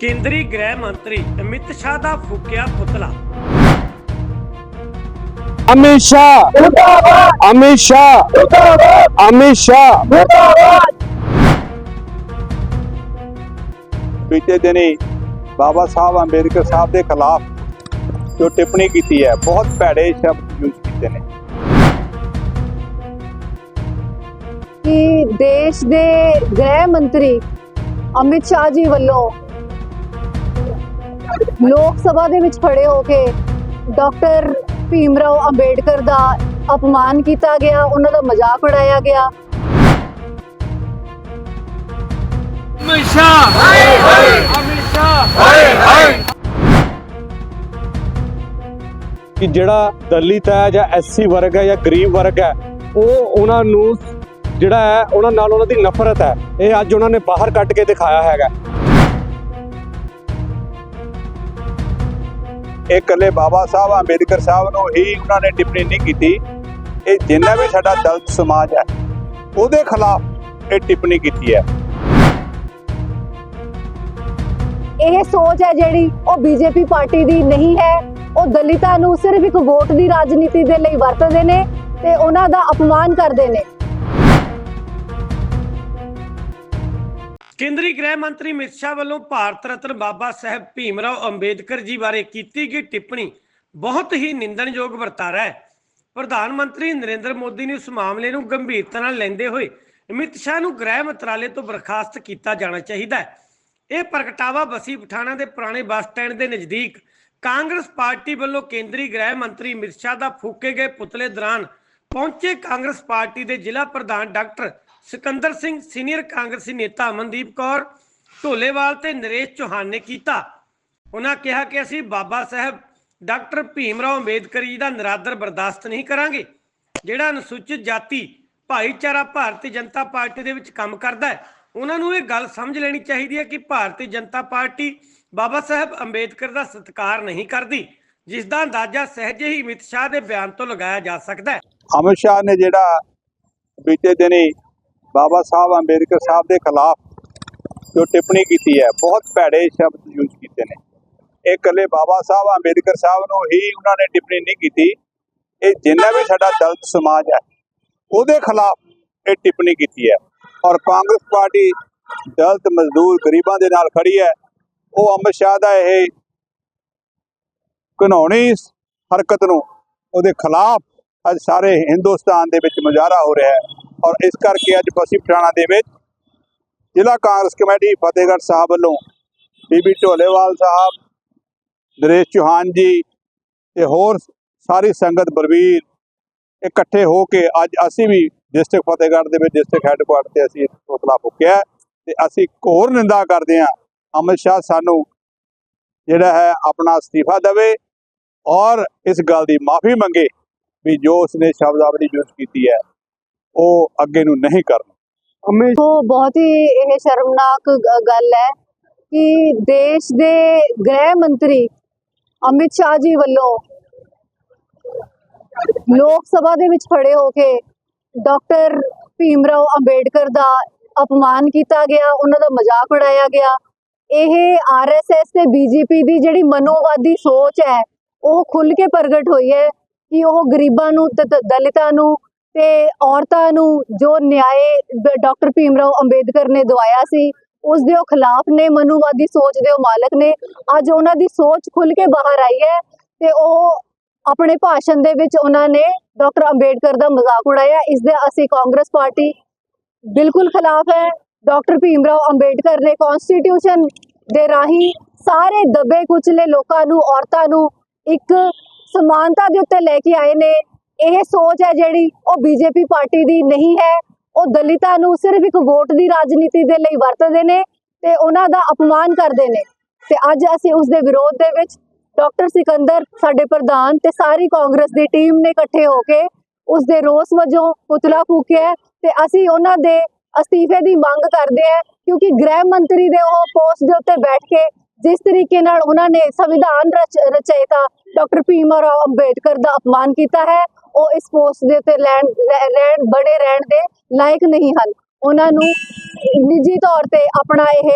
ਕੇਂਦਰੀ ਗ੍ਰਹਿ ਮੰਤਰੀ ਅਮਿਤ ਸ਼ਾਹ ਦਾ ਫੂਕਿਆ ਪੁਤਲਾ। ਅਮਿਤ ਸ਼ਾਹ। ਅਮਿਤ ਸ਼ਾਹ। ਅਮਿਤ ਸ਼ਾਹ। ਬੀਤੇ ਦਿਨੀ ਬਾਬਾ ਸਾਹਿਬ ਅੰਬੇਦਕਰ ਸਾਹਿਬ ਦੇ ਖਿਲਾਫ ਜੋ ਟਿੱਪਣੀ ਕੀਤੀ ਹੈ ਬਹੁਤ ਭੈੜੇ ਸ਼ਬਦ ਯੂਜ਼ ਕੀਤੇ ਨੇ। ਕਿ ਦੇਸ਼ ਦੇ ਗ੍ਰਹਿ ਮੰਤਰੀ ਅਮਿਤ ਸ਼ਾਹ ਜੀ ਵੱਲੋਂ ਲੋਕ ਸਭਾ ਦੇ ਵਿੱਚ ਖੜੇ ਹੋ ਕੇ ਡਾਕਟਰ ਭੀਮਰਾਓ ਅੰਬੇਡਕਰ ਦਾ ਅਪਮਾਨ ਕੀਤਾ ਗਿਆ ਉਹਨਾਂ ਦਾ ਮਜ਼ਾਕ ਉਡਾਇਆ ਗਿਆ। ਕਿ ਜਿਹੜਾ ਦਲਿਤ ਹੈ ਜਾਂ ਐਸਸੀ ਵਰਗ ਹੈ ਜਾਂ ਗਰੀਬ ਵਰਗ ਹੈ ਉਹ ਉਹਨਾਂ ਨੂੰ ਜਿਹੜਾ ਹੈ ਉਹਨਾਂ ਨਾਲ ਉਹਨਾਂ ਦੀ ਨਫ਼ਰਤ ਹੈ। ਇਹ ਅੱਜ ਉਹਨਾਂ ਨੇ ਬਾਹਰ ਕੱਢ ਕੇ ਦਿਖਾਇਆ ਹੈਗਾ। ਇਹ ਇਕੱਲੇ ਬਾਬਾ ਸਾਹਿਬ ਅੰਬੇਦਕਰ ਸਾਹਿਬ ਨੂੰ ਹੀ ਉਹਨਾਂ ਨੇ ਟਿੱਪਣੀ ਨਹੀਂ ਕੀਤੀ। ਇਹ ਜਿੰਨਾ ਵੀ ਸਾਡਾ ਦਲਿਤ ਸਮਾਜ ਹੈ, ਉਹਦੇ ਖਿਲਾਫ ਇਹ ਟਿੱਪਣੀ ਕੀਤੀ ਹੈ। ਇਹ ਸੋਚ ਹੈ ਜਿਹੜੀ ਉਹ ਬੀਜੇਪੀ ਪਾਰਟੀ ਦੀ ਨਹੀਂ ਹੈ। ਉਹ ਦਲਿਤਾਂ ਨੂੰ ਸਿਰਫ ਇੱਕ ਵੋਟ ਦੀ ਰਾਜਨੀਤੀ ਦੇ ਲਈ ਵਰਤਦੇ ਨੇ ਤੇ ਉਹਨਾਂ ਦਾ ਅਪਮਾਨ ਕਰਦੇ ਨੇ। ਕੇਂਦਰੀ ਗ੍ਰਹਿ ਮੰਤਰੀ ਅਮਿਤ ਸ਼ਾਹ ਵੱਲੋਂ ਭਾਰਤ ਰਤਨ ਬਾਬਾ ਸਾਹਿਬ ਭੀਮਰਾਓ ਅੰਬੇਦਕਰ ਜੀ ਬਾਰੇ ਕੀਤੀ ਗਈ ਟਿੱਪਣੀ ਬਹੁਤ ਹੀ ਨਿੰਦਣਯੋਗ ਵਰਤਾਰਾ ਹੈ। ਪ੍ਰਧਾਨ ਮੰਤਰੀ ਨਰਿੰਦਰ ਮੋਦੀ ਨੇ ਇਸ ਮਾਮਲੇ ਨੂੰ ਗੰਭੀਰਤਾ ਨਾਲ ਲੈਂਦੇ ਹੋਏ ਅਮਿਤ ਸ਼ਾਹ ਨੂੰ ਗ੍ਰਹਿ ਮੰਤਰਾਲੇ ਤੋਂ ਬਰਖਾਸਤ ਕੀਤਾ ਜਾਣਾ ਚਾਹੀਦਾ ਹੈ। ਇਹ ਪ੍ਰਗਟਾਵਾ ਬਸੀ ਪਠਾਣਾ ਦੇ ਪੁਰਾਣੇ ਬੱਸ ਸਟੈਂਡ ਦੇ ਨਜ਼ਦੀਕ ਕਾਂਗਰਸ ਪਾਰਟੀ ਵੱਲੋਂ ਕੇਂਦਰੀ ਗ੍ਰਹਿ ਮੰਤਰੀ ਅਮਿਤ ਸ਼ਾਹ ਦਾ ਫੂਕੇ ਗਏ ਪੁਤਲੇ ਦੌਰਾਨ ਪਹੁੰਚੇ ਕਾਂਗਰਸ ਪਾਰਟੀ ਦੇ ਜ਼ਿਲ੍ਹਾ ਪ੍ਰਧਾਨ ਡਾਕਟਰ ਸਿਕੰਦਰ ਸਿੰਘ ਸੀਨੀਅਰ ਕਾਂਗਰਸੀ ਨੇਤਾ ਅਮਨਦੀਪ ਕੌਰ, ਢੋਲੇਵਾਲ ਤੇ ਨਰੇਸ਼ ਚੌਹਾਨ ਨੇ ਕੀਤਾ। ਉਹਨਾਂ ਕਿਹਾ ਕਿ ਅਸੀਂ ਬਾਬਾ ਸਾਹਿਬ, ਡਾਕਟਰ ਭੀਮਰਾਓ ਅੰਬੇਦਕਰ ਜੀ ਦਾ ਨਿਰਾਦਰ ਬਰਦਾਸ਼ਤ ਨਹੀਂ ਕਰਾਂਗੇ, ਜਿਹੜਾ ਅਨੁਸੂਚਿਤ ਜਾਤੀ, ਭਾਈਚਾਰਾ ਭਾਰਤੀ ਜਨਤਾ ਪਾਰਟੀ ਦੇ ਵਿੱਚ ਕੰਮ ਕਰਦਾ ਹੈ। ਉਹਨਾਂ ਨੂੰ ਇਹ ਗੱਲ ਸਮਝ ਲੈਣੀ ਚਾਹੀਦੀ ਹੈ ਕਿ ਭਾਰਤੀ ਜਨਤਾ ਪਾਰਟੀ ਬਾਬਾ ਸਾਹਿਬ ਅੰਬੇਦਕਰ ਦਾ ਸਤਿਕਾਰ ਨਹੀਂ ਕਰਦੀ ਜਿਸ ਦਾ ਅੰਦਾਜ਼ਾ ਸਹਿਜੇ ਹੀ ਅਮਿਤ ਸ਼ਾਹ ਦੇ ਬਿਆਨ ਤੋਂ ਲਗਾਇਆ ਜਾ ਸਕਦਾ ਹੈ। ਅਮਿਤ ਸ਼ਾਹ ਨੇ ਜਿਹੜਾ ਬੀਤੇ ਦਿਨੀ ਬਾਬਾ ਸਾਹਿਬ ਅੰਬੇਦਕਰ ਸਾਹਿਬ ਦੇ ਖਿਲਾਫ ਜੋ ਟਿੱਪਣੀ ਕੀਤੀ ਹੈ, ਬਹੁਤ ਭੈੜੇ ਸ਼ਬਦ ਯੂਜ਼ ਕੀਤੇ ਨੇ। ਇਹ ਇਕੱਲੇ ਬਾਬਾ ਸਾਹਿਬ ਅੰਬੇਦਕਰ ਸਾਹਿਬ ਨੂੰ ਹੀ ਉਹਨਾਂ ਨੇ ਟਿੱਪਣੀ ਨਹੀਂ ਕੀਤੀ। ਇਹ ਜਿੰਨਾ ਵੀ ਸਾਡਾ ਦਲਿਤ ਸਮਾਜ ਹੈ, ਉਹਦੇ ਖਿਲਾਫ ਇਹ ਟਿੱਪਣੀ ਕੀਤੀ ਹੈ। ਔਰ ਕਾਂਗਰਸ ਪਾਰਟੀ ਦਲਿਤ ਮਜ਼ਦੂਰ ਗਰੀਬਾਂ ਦੇ ਨਾਲ ਖੜੀ ਹੈ। ਉਹ ਅਮਿਤ ਸ਼ਾਹ ਦਾ ਇਹ ਘਿਨਾਉਣੀ ਹਰਕਤ ਨੂੰ ਉਹਦੇ ਖਿਲਾਫ ਅੱਜ ਸਾਰੇ ਹਿੰਦੁਸਤਾਨ ਦੇ ਵਿੱਚ ਮੁਜ਼ਾਹਰਾ ਹੋ ਰਿਹਾ ਹੈ। ਔਰ ਇਸ ਕਰਕੇ ਅੱਜ ਬਸੀ ਪਠਾਣਾ ਦੇ ਵਿੱਚ ਜ਼ਿਲ੍ਹਾ ਕਾਂਗਰਸ ਕਮੇਟੀ ਫਤਿਹਗੜ੍ਹ ਸਾਹਿਬ ਵੱਲੋਂ ਬੀਬੀ ਢੋਲੇਵਾਲ ਸਾਹਿਬ, ਨਰੇਸ਼ ਚੌਹਾਨ ਜੀ ਤੇ ਹੋਰ ਸਾਰੀ ਸੰਗਤ ਬਰਵੀਰ ਇਕੱਠੇ ਹੋ ਕੇ ਅੱਜ ਅਸੀਂ ਵੀ ਡਿਸਟ੍ਰਿਕਟ ਫਤਿਹਗੜ੍ਹ ਦੇ ਵਿੱਚ ਡਿਸਟ੍ਰਿਕਟ ਹੈੱਡਕੁਆਰਟਰ ਤੇ ਅਸੀਂ ਹੌਸਲਾ ਫੂਕਿਆ ਹੈ ਤੇ ਅਸੀਂ ਘੋਰ ਨਿੰਦਾ ਕਰਦੇ ਹਾਂ, ਅਮਿਤ ਸ਼ਾਹ ਸਾਨੂੰ ਜਿਹੜਾ ਹੈ ਆਪਣਾ ਅਸਤੀਫਾ ਦੇਵੇ ਔਰ ਇਸ ਗੱਲ ਦੀ ਮਾਫੀ ਮੰਗੇ ਵੀ ਜੋ ਉਸਨੇ ਸ਼ਬਦਾਵਲੀ ਯੂਜ਼ ਕੀਤੀ ਹੈ। ਉਹ ਅੱਗੇ ਨੂੰ ਨਹੀਂ ਕਰਨਾ। ਤੋਂ ਬਹੁਤ ਹੀ ਇਹ ਸ਼ਰਮਨਾਕ ਗੱਲ ਹੈ ਕਿ ਦੇਸ਼ ਦੇ ਗ੍ਰਹਿ ਮੰਤਰੀ ਅਮਿਤ ਸ਼ਾਹ ਜੀ ਵੱਲੋਂ ਲੋਕ ਸਭਾ ਦੇ ਵਿੱਚ ਖੜੇ ਹੋ ਕੇ ਡਾਕਟਰ ਭੀਮਰਾਓ ਅੰਬੇਡਕਰ ਦਾ ਅਪਮਾਨ ਕੀਤਾ ਗਿਆ ਉਹਨਾਂ ਦਾ ਮਜ਼ਾਕ ਉਡਾਇਆ ਗਿਆ। ਇਹ ਆਰਐਸਐਸ ਤੇ ਬੀਜੇਪੀ ਦੀ ਜਿਹੜੀ ਮਨੋਵਾਦੀ ਸੋਚ ਹੈ ਉਹ ਖੁੱਲ ਕੇ ਪ੍ਰਗਟ ਹੋਈ ਹੈ ਕਿ ਉਹ ਗਰੀਬਾਂ ਨੂੰ ਦਲਿਤਾਂ ਨੂੰ ਤੇ ਔਰਤਾਂ ਨੂੰ ਜੋ ਨਿਆਏ ਡਾਕਟਰ ਭੀਮ ਰਾਓ ਅੰਬੇਦਕਰ ਨੇ ਦਵਾਇਆ ਸੀ, ਉਸ ਦੇ ਉਹ ਖਿਲਾਫ ਨੇ, ਮਨੂਵਾਦੀ ਸੋਚ ਦੇ ਉਹ ਮਾਲਕ ਨੇ। ਅੱਜ ਉਹਨਾਂ ਦੀ ਸੋਚ ਖੁੱਲ ਕੇ ਬਾਹਰ ਆਈ ਹੈ ਤੇ ਉਹ ਆਪਣੇ ਭਾਸ਼ਣ ਦੇ ਵਿੱਚ ਉਹਨਾਂ ਨੇ ਡਾਕਟਰ ਅੰਬੇਡਕਰ ਦਾ ਮਜ਼ਾਕ ਉਡਾਇਆ। ਇਸ ਦੇ ਅਸੀਂ ਕਾਂਗਰਸ ਪਾਰਟੀ ਬਿਲਕੁਲ ਖਿਲਾਫ ਹੈ। ਡਾਕਟਰ ਭੀਮ ਰਾਓ ਅੰਬੇਡਕਰ ਨੇ ਕਨਸਟੀਟਿਊਸ਼ਨ ਦੇ ਰਾਹੀਂ ਸਾਰੇ ਦਬੇ ਕੁਚਲੇ ਲੋਕਾਂ ਨੂੰ, ਔਰਤਾਂ ਨੂੰ ਇੱਕ ਸਮਾਨਤਾ ਦੇ ਉੱਤੇ ਲੈ ਕੇ ਆਏ ਨੇ। ਇਹ ਸੋਚ ਹੈ ਜਿਹੜੀ ਉਹ ਬੀਜੇਪੀ ਪਾਰਟੀ ਦੀ ਨਹੀਂ ਹੈ। ਉਹ ਦਲਿਤਾਂ ਨੂੰ ਸਿਰਫ ਇੱਕ ਵੋਟ ਦੀ ਰਾਜਨੀਤੀ ਦੇ ਲਈ ਵਰਤਦੇ ਨੇ ਤੇ ਉਹਨਾਂ ਦਾ ਅਪਮਾਨ ਕਰਦੇ ਨੇ। ਤੇ ਅੱਜ ਅਸੀਂ ਉਸ ਦੇ ਵਿਰੋਧ ਦੇ ਵਿੱਚ ਡਾਕਟਰ ਸਿਕੰਦਰ, ਸਾਡੇ ਪ੍ਰਧਾਨ ਤੇ ਸਾਰੀ ਕਾਂਗਰਸ ਦੀ ਟੀਮ ਨੇ ਇਕੱਠੇ ਹੋ ਕੇ ਉਸ ਦੇ ਰੋਸ ਵਜੋਂ ਪੁਤਲਾ ਫੂਕਿਆ ਤੇ ਅਸੀਂ ਉਹਨਾਂ ਦੇ ਅਸਤੀਫੇ ਦੀ ਮੰਗ ਕਰਦੇ ਹਾਂ ਕਿਉਂਕਿ ਗ੍ਰਹਿ ਮੰਤਰੀ ਦੇ ਉਹ ਪੋਸਟ ਦੇ ਉੱਤੇ ਬੈਠ ਕੇ ਜਿਸ ਤਰੀਕੇ ਨਾਲ ਉਹਨਾਂ ਨੇ ਸੰਵਿਧਾਨ ਰਚ- ਰਚయిਤਾ ਡਾਕਟਰ ਭੀਮ ਰਾਓ ਅੰਬੇਡਕਰ ਦਾ ਅਪਮਾਨ ਕੀਤਾ ਹੈ ਉਹ ਇਸ ਪੋਸਟ ਦੇ ਉੱਤੇ ਲੈਣ ਰਹਿਣ ਬੜੇ ਰਹਿਣ ਦੇ ਲਾਇਕ ਨਹੀਂ ਹਨ। ਉਹਨਾਂ ਨੂੰ ਨਿੱਜੀ ਤੌਰ ਤੇ ਆਪਣਾ ਇਹ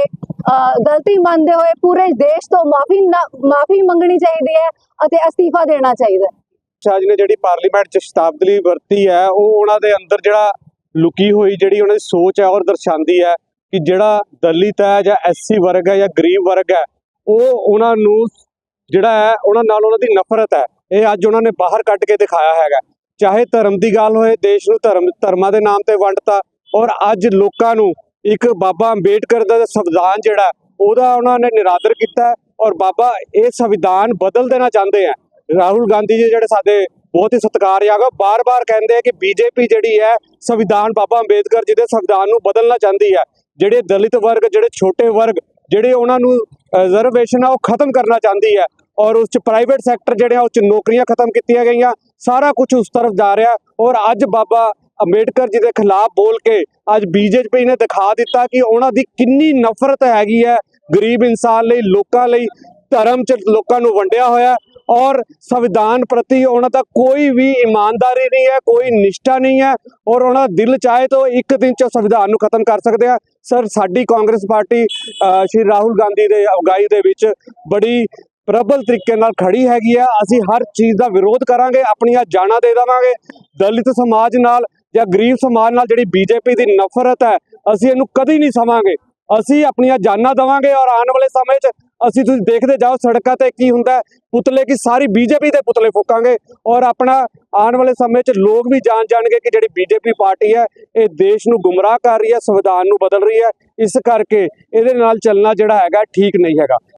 ਗਲਤੀ ਮੰਨਦੇ ਹੋਏ ਪੂਰੇ ਦੇਸ਼ ਤੋਂ ਮਾਫੀ ਮਾਫੀ ਮੰਗਣੀ ਚਾਹੀਦੀ ਹੈ ਅਤੇ ਅਸਤੀਫਾ ਦੇਣਾ ਚਾਹੀਦਾ ਹੈ। ਸ਼ਾਹ ਜੀ ਨੇ ਜਿਹੜੀ ਪਾਰਲੀਮੈਂਟ 'ਚ ਸ਼ਤਾਬਦੀ ਵਰਤੀ ਹੈ, ਉਹ ਉਹਨਾਂ ਦੇ ਅੰਦਰ ਜਿਹੜਾ ਲੁਕੀ ਹੋਈ ਜਿਹੜੀ ਉਹਨਾਂ ਦੀ ਸੋਚ ਹੈ ਔਰ ਦਰਸਾਉਂਦੀ ਹੈ ਕਿ ਜਿਹੜਾ ਦਲਿਤ ਹੈ ਜਾਂ ਐਸਸੀ ਵਰਗ ਹੈ ਜਾਂ ਗਰੀਬ ਵਰਗ ਹੈ, ਉਹ ਉਹਨਾਂ ਨੂੰ ਜਿਹੜਾ ਹੈ, ਉਹਨਾਂ ਨਾਲ ਉਹਨਾਂ ਦੀ ਨਫ਼ਰਤ ਹੈ। ਇਹ ਅੱਜ ਉਹਨਾਂ ਨੇ ਬਾਹਰ ਕੱਢ ਕੇ ਦਿਖਾਇਆ ਹੈਗਾ। ਚਾਹੇ ਧਰਮ ਦੀ ਗੱਲ ਹੋਏ, ਦੇਸ਼ ਨੂੰ ਧਰਮ, ਧਰਮਾਂ ਦੇ ਨਾਮ ਤੇ ਵੰਡਤਾ, ਔਰ ਅੱਜ ਲੋਕਾਂ ਨੂੰ ਇੱਕ ਬਾਬਾ ਅੰਬੇਡਕਰ ਦਾ ਸੰਵਿਧਾਨ ਜਿਹੜਾ, ਉਹਦਾ ਉਹਨਾਂ ਨੇ ਨਿਰਾਦਰ ਕੀਤਾ ਔਰ ਬਾਬਾ ਇਹ ਸੰਵਿਧਾਨ ਬਦਲ ਦੇਣਾ ਚਾਹੁੰਦੇ ਆ। ਰਾਹੁਲ ਗਾਂਧੀ ਜੀ ਜਿਹੜੇ ਸਾਡੇ ਬਹੁਤ ਹੀ ਸਤਿਕਾਰਯੋਗ ਆ ਬਾਰ-ਬਾਰ ਕਹਿੰਦੇ ਆ ਕਿ ਬੀਜੇਪੀ ਜਿਹੜੀ ਹੈ, ਸੰਵਿਧਾਨ ਬਾਬਾ ਅੰਬੇਦਕਰ ਜੀ ਦੇ ਸੰਵਿਧਾਨ ਨੂੰ ਬਦਲਣਾ ਚਾਹੁੰਦੀ ਹੈ। ਜਿਹੜੇ ਦਲਿਤ ਵਰਗ, ਜਿਹੜੇ ਛੋਟੇ ਵਰਗ, ਜਿਹੜੇ ਉਹਨਾਂ ਨੂੰ ਰਿਜ਼ਰਵੇਸ਼ਨ ਆ, ਉਹ ਖਤਮ ਕਰਨਾ ਚਾਹੁੰਦੀ ਹੈ। ਔਰ ਉਸ ਚ ਪ੍ਰਾਈਵੇਟ ਸੈਕਟਰ ਜਿਹੜੇ ਆ, ਉਹ ਚ ਨੌਕਰੀਆਂ ਖਤਮ ਕੀਤੀਆਂ ਗਈਆਂ। ਸਾਰਾ ਕੁਝ ਉਸ ਤਰਫ ਜਾ ਰਿਹਾ। ਔਰ ਅੱਜ ਬਾਬਾ ਅੰਬੇਡਕਰ ਜੀ ਦੇ ਖਿਲਾਫ ਬੋਲ ਕੇ ਅੱਜ ਬੀਜੇਪੀ ਨੇ ਦਿਖਾ ਦਿੱਤਾ ਕਿ ਉਹਨਾਂ ਦੀ ਕਿੰਨੀ ਨਫ਼ਰਤ ਹੈਗੀ ਹੈ ਗਰੀਬ ਇਨਸਾਨ ਲਈ, ਲੋਕਾਂ ਲਈ, ਧਰਮ ਚ ਲੋਕਾਂ ਨੂੰ ਵੰਡਿਆ ਹੋਇਆ। ਔਰ ਸੰਵਿਧਾਨ ਪ੍ਰਤੀ ਉਹਨਾਂ ਦਾ ਕੋਈ ਵੀ ਇਮਾਨਦਾਰੀ ਨਹੀਂ ਹੈ, ਕੋਈ ਨਿਸ਼ਠਾ ਨਹੀਂ ਹੈ। ਔਰ ਉਹਨਾਂ ਦਾ ਦਿਲ ਚਾਹੇ ਤਾਂ ਉਹ ਇੱਕ ਦਿਨ ਚ ਸੰਵਿਧਾਨ ਨੂੰ ਖਤਮ ਕਰ ਸਕਦੇ ਆ। ਸਰ, ਸਾਡੀ ਕਾਂਗਰਸ ਪਾਰਟੀ ਸ਼੍ਰੀ ਰਾਹੁਲ ਗਾਂਧੀ ਦੇ ਅਗਵਾਈ ਦੇ ਵਿੱਚ ਬੜੀ ਪ੍ਰਬਲ ਤਰੀਕੇ ਨਾਲ ਖੜੀ ਹੈਗੀ ਆ। ਅਸੀਂ ਹਰ ਚੀਜ਼ ਦਾ ਵਿਰੋਧ ਕਰਾਂਗੇ, ਆਪਣੀਆਂ ਜਾਨਾਂ ਦੇ ਦੇਵਾਂਗੇ। ਦਲਿਤ ਸਮਾਜ ਨਾਲ ਜਾਂ ਗਰੀਬ ਸਮਾਜ ਨਾਲ ਜਿਹੜੀ ਬੀਜੇਪੀ ਦੀ ਨਫ਼ਰਤ ਹੈ, ਅਸੀਂ ਇਹਨੂੰ ਕਦੀ ਨਹੀਂ ਸਮਾਂਗੇ। ਅਸੀਂ ਆਪਣੀਆਂ ਜਾਨਾਂ ਦੇਵਾਂਗੇ ਔਰ ਆਉਣ ਵਾਲੇ ਸਮੇਂ 'ਚ ਅਸੀਂ ਤੁਸੀਂ ਦੇਖਦੇ ਜਾਓ ਸੜਕਾਂ ਤੇ ਕੀ ਹੁੰਦਾ ਪੁਤਲੇ ਕੀ ਸਾਰੀ ਬੀਜੇਪੀ ਦੇ ਪੁਤਲੇ ਫੂਕਾਂਗੇ ਔਰ ਆਪਣਾ ਆਉਣ ਵਾਲੇ ਸਮੇਂ 'ਚ ਲੋਕ ਵੀ ਜਾਣ ਜਾਣਗੇ ਕਿ ਜਿਹੜੀ ਬੀਜੇਪੀ ਪਾਰਟੀ ਹੈ, ਇਹ ਦੇਸ਼ ਨੂੰ ਗੁੰਮਰਾਹ ਕਰ ਰਹੀ ਹੈ, ਸੰਵਿਧਾਨ ਨੂੰ ਬਦਲ ਰਹੀ ਹੈ। ਇਸ ਕਰਕੇ ਇਹਦੇ ਨਾਲ ਚੱਲਣਾ ਜਿਹੜਾ ਹੈਗਾ ਠੀਕ ਨਹੀਂ ਹੈਗਾ।